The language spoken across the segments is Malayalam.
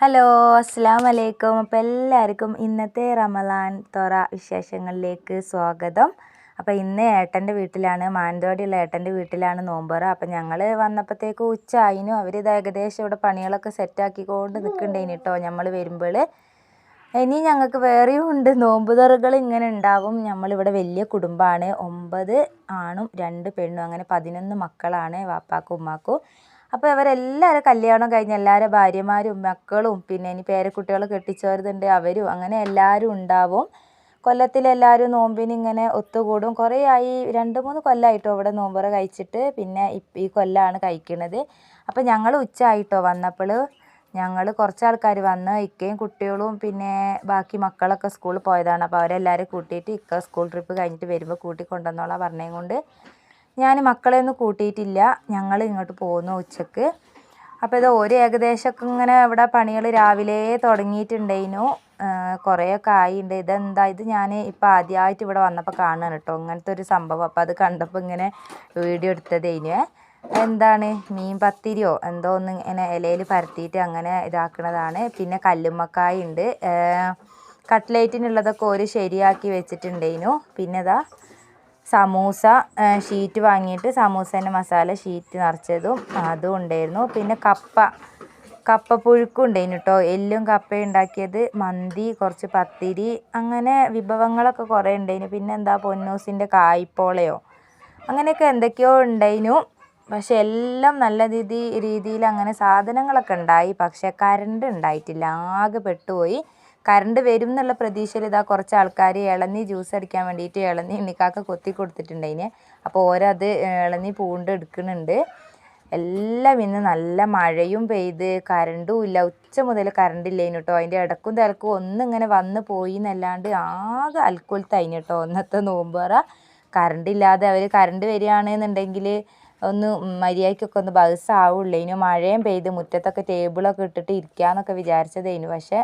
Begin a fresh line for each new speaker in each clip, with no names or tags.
ഹലോ അസ്സാം വലൈക്കും അപ്പോൾ എല്ലാവർക്കും ഇന്നത്തെ റമലാൻ തൊറ വിശേഷങ്ങളിലേക്ക് സ്വാഗതം. അപ്പോൾ ഇന്ന് ഏട്ടന്റെ വീട്ടിലാണ് മാനന്തവാടിയുള്ള ഏട്ടന്റെ വീട്ടിലാണ് നോമ്പറ. അപ്പോൾ ഞങ്ങൾ വന്നപ്പോഴത്തേക്ക് ഉച്ച ആയിനും. ഇത് ഏകദേശം ഇവിടെ പണികളൊക്കെ സെറ്റാക്കിക്കൊണ്ട് നിൽക്കണ്ടേനി കേട്ടോ നമ്മൾ വരുമ്പോൾ ഇനി ഞങ്ങൾക്ക് വേറെയും ഉണ്ട്. നോമ്പ് തുറകൾ ഇങ്ങനെ ഉണ്ടാവും. നമ്മളിവിടെ വലിയ കുടുംബമാണ് ഒമ്പത് ആണും രണ്ട് പെണ്ണും. അങ്ങനെ പതിനൊന്ന് മക്കളാണ് വാപ്പാക്കും ഉമ്മാക്കും. അപ്പോൾ ഇവരെല്ലാവരും കല്യാണം കഴിഞ്ഞ് എല്ലാവരും ഭാര്യമാരും മക്കളും പിന്നെ ഇനി പേരക്കുട്ടികൾ കെട്ടിച്ചവരുന്നുണ്ട് അവരും അങ്ങനെ എല്ലാവരും ഉണ്ടാവും. കൊല്ലത്തിലെല്ലാവരും നോമ്പിന് ഇങ്ങനെ ഒത്തുകൂടും. കുറേ ആയി രണ്ട് മൂന്ന് കൊല്ലമായിട്ടോ ഇവിടെ നോമ്പറ കഴിച്ചിട്ട് പിന്നെ ഈ കൊല്ലമാണ് കഴിക്കണത്. അപ്പോൾ ഞങ്ങൾ ഉച്ച ആയിട്ടോ വന്നപ്പോൾ ഞങ്ങൾ കുറച്ച് ആൾക്കാർ വന്ന് ഇക്കയും കുട്ടികളും പിന്നെ ബാക്കി മക്കളൊക്കെ സ്കൂളിൽ പോയതാണ്. അപ്പോൾ അവരെല്ലാവരും കൂട്ടിയിട്ട് ഇക്ക സ്കൂൾ ട്രിപ്പ് കഴിഞ്ഞിട്ട് വരുമ്പോൾ കൂട്ടി കൊണ്ടുവന്നോളാം കൊണ്ട്. ഞാൻ മക്കളെ ഒന്നും കൂട്ടിയിട്ടില്ല. ഞങ്ങൾ ഇങ്ങോട്ട് പോന്നു ഉച്ചയ്ക്ക്. അപ്പോൾ ഇത് ഒരു ഏകദേശമൊക്കെ ഇങ്ങനെ ഇവിടെ പണികൾ രാവിലെ തുടങ്ങിയിട്ടുണ്ടായിരുന്നു. കുറേയൊക്കെ ആയിട്ടുണ്ട് ഇതെന്താ? ഇത് ഞാൻ ഇപ്പോൾ ആദ്യമായിട്ട് ഇവിടെ വന്നപ്പോൾ കാണുകയാണ് കേട്ടോ. ഇങ്ങനത്തെ ഒരു സംഭവം. അപ്പോൾ അത് കണ്ടപ്പോൾ ഇങ്ങനെ വീഡിയോ എടുത്തതേനു. എന്താണ്? മീൻ പത്തിരിയോ? എന്തോ ഒന്ന് ഇങ്ങനെ ഇലയിൽ പരത്തിയിട്ട് അങ്ങനെ ഇതാക്കുന്നതാണ് പിന്നെ കല്ലുമ്മക്കായ ഉണ്ട് കട്ട്ലേറ്റിനുള്ളതൊക്കെ ഒരു ശരിയാക്കി വെച്ചിട്ടുണ്ടേനു പിന്നെ ഇതാ സമൂസ ഷീറ്റ് വാങ്ങിയിട്ട് സമൂസേന്റെ മസാല ഷീറ്റ് നിറച്ചതും അതും ഉണ്ടായിരുന്നു. പിന്നെ കപ്പ കപ്പ പുഴുക്കും ഉണ്ടായിരുന്നു കേട്ടോ. എല്ലും കപ്പ ഉണ്ടാക്കിയത് മന്തി കുറച്ച് പത്തിരി അങ്ങനെ വിഭവങ്ങളൊക്കെ കുറേ ഉണ്ടായിരുന്നു. പിന്നെ എന്താ പൊന്നൂസിന്റെ കായ്പോളയോ അങ്ങനെയൊക്കെ എന്തൊക്കെയോ ഉണ്ടായിരുന്നു. പക്ഷെ എല്ലാം നല്ല രീതി രീതിയിൽ അങ്ങനെ സാധനങ്ങളൊക്കെ ഉണ്ടായി. പക്ഷെ കറണ്ട് ഉണ്ടായിട്ടില്ല. ആകെ പെട്ടുപോയി. കറണ്ട് വരും എന്നുള്ള പ്രതീക്ഷയിൽ ഇതാ കുറച്ച് ആൾക്കാർ ഇളനീ ജ്യൂസ് അടിക്കാൻ വേണ്ടിയിട്ട് ഇളനീ ഉണ്ണിക്കാക്ക കൊത്തി കൊടുത്തിട്ടുണ്ടതിന് അപ്പോൾ ഓരത് ഇളനീ പൂണ്ട് എടുക്കുന്നുണ്ട്. എല്ലാം ഇന്ന് നല്ല മഴയും പെയ്ത് കറണ്ടും ഇല്ല. ഉച്ച മുതൽ കറണ്ട് ഇല്ലേനു കേട്ടോ അതിന്റെ ഇടക്കും തിരക്കും ഒന്നും ഇങ്ങനെ വന്ന് പോയി എന്നല്ലാണ്ട് ആകെ അൽക്കുലത്തായിന് കേട്ടോ ഒന്നത്തെ നോമ്പറ കറണ്ട് ഇല്ലാതെ അവർ കറണ്ട് വരികയാണെന്നുണ്ടെങ്കിൽ ഒന്ന് മര്യാദയ്ക്കൊക്കെ ഒന്ന് ബസ് ആവുള്ളേനു മഴയും പെയ്ത് മുറ്റത്തൊക്കെ ടേബിളൊക്കെ ഇട്ടിട്ട് ഇരിക്കാമെന്നൊക്കെ വിചാരിച്ചതേനു. പക്ഷേ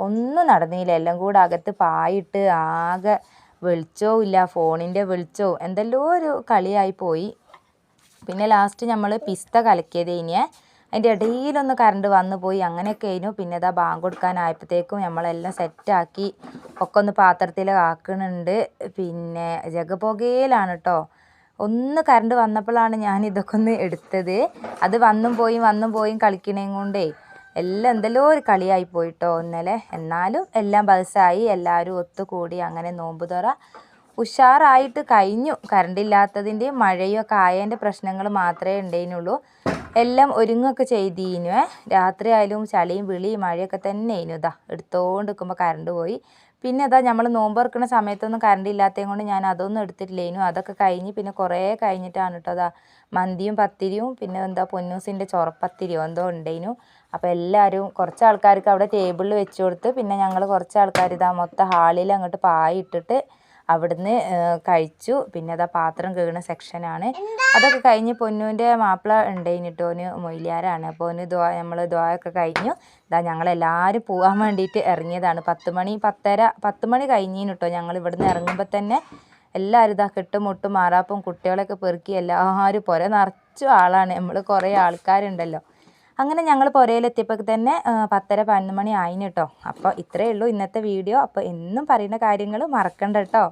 ഒന്നും നടന്നില്ല. എല്ലാം കൂടെ അകത്ത് പായിട്ട് ആകെ വെളിച്ചവും ഇല്ല. ഫോണിന്റെ വെളിച്ചവും എന്തെല്ലോ ഒരു കളിയായി പോയി. പിന്നെ ലാസ്റ്റ് നമ്മൾ പിസ്ത കലക്കിയത് ഇനിയെ അതിന്റെ ഇടയിലൊന്ന് കറണ്ട് വന്നു പോയി. അങ്ങനെയൊക്കെ ആയിരുന്നു. പിന്നെ ഇതാ ബാങ്ക് കൊടുക്കാനായപ്പോഴത്തേക്കും നമ്മളെല്ലാം സെറ്റാക്കി ഒക്കെ ഒന്ന് പാത്രത്തിൽ ആക്കുന്നുണ്ട് പിന്നെ ജഗപുകയിലാണ് കേട്ടോ ഒന്ന് കറണ്ട് വന്നപ്പോഴാണ് ഞാൻ ഇതൊക്കെ ഒന്ന് എടുത്തത്. അത് വന്നും പോയും വന്നും പോയും കളിക്കണേം കൊണ്ടേ എല്ലാം എന്തെല്ലോ ഒരു കളിയായി പോയിട്ടോ ഇന്നലെ. എന്നാലും എല്ലാം ബസ്സായി എല്ലാവരും ഒത്തുകൂടി അങ്ങനെ നോമ്പ് തുറ ഉഷാറായിട്ട് കഴിഞ്ഞു. കറണ്ട് ഇല്ലാത്തതിന്റെയും മഴയൊക്കെ ആയതിന്റെ പ്രശ്നങ്ങൾ മാത്രമേ ഉണ്ടായിരുന്നുള്ളൂ. എല്ലാം ഒരുങ്ങൊക്കെ ചെയ്തീനു രാത്രി ആയാലും ചളിയും വിളിയും മഴയൊക്കെ തന്നെ ഇനുതാ എടുത്തോണ്ട് നിൽക്കുമ്പോൾ കറണ്ട് പോയി. പിന്നെ അതാ നമ്മൾ നോമ്പ് തുറക്കുന്ന സമയത്തൊന്നും കറണ്ട് ഇല്ലാത്തത് കൊണ്ട് ഞാൻ അതൊന്നും എടുത്തിട്ടില്ലേനു അതൊക്കെ കഴിഞ്ഞ് പിന്നെ കുറേ കഴിഞ്ഞിട്ടാണ് കേട്ടോ അതാ മന്തിയും പത്തിരിയും പിന്നെ എന്താ പൊന്നൂസിന്റെ ചൊറപ്പത്തിരിയോ എന്തോ ഉണ്ടേനു. അപ്പോൾ എല്ലാവരും കുറച്ച് ആൾക്കാർക്ക് അവിടെ ടേബിളിൽ വെച്ച് കൊടുത്ത് പിന്നെ ഞങ്ങൾ കുറച്ച് ആൾക്കാർ ഇതാ മൊത്തം ഹാളിൽ അങ്ങോട്ട് പായിട്ടിട്ട് അവിടുന്ന് കഴിച്ചു. പിന്നെ അതാ പാത്രം കഴുകുന്ന സെക്ഷനാണ് അതൊക്കെ കഴിഞ്ഞ് പൊന്നുവിന്റെ മാപ്പിള ഉണ്ടായിട്ടോ ഓന് മൊയിലാരാണ് അപ്പോൾ ഓന് ദ്വാ നമ്മൾ ദ്വായൊക്കെ കഴിഞ്ഞു. ഇതാ ഞങ്ങളെല്ലാവരും പോകാൻ വേണ്ടിയിട്ട് ഇറങ്ങിയതാണ്. പത്ത് മണി പത്തര പത്ത് മണി കഴിഞ്ഞിന് കേട്ടോ ഞങ്ങൾ ഇവിടുന്ന് ഇറങ്ങുമ്പോൾ തന്നെ. എല്ലാവരും ഇതാ കെട്ടുമുട്ടും മാറാപ്പും കുട്ടികളൊക്കെ പെറുക്കി എല്ലാവരും പുര. നിറച്ചു ആളാണ്. നമ്മൾ കുറേ ആൾക്കാരുണ്ടല്ലോ. അങ്ങനെ ഞങ്ങൾ പുരയിലെത്തിയപ്പോൾ തന്നെ പത്തര പതിനൊന്ന് മണി ആയിന് കേട്ടോ അപ്പോൾ ഇത്രയേ ഉള്ളൂ ഇന്നത്തെ വീഡിയോ. അപ്പോൾ എന്നും പറയുന്ന കാര്യങ്ങൾ മറക്കണ്ട കേട്ടോ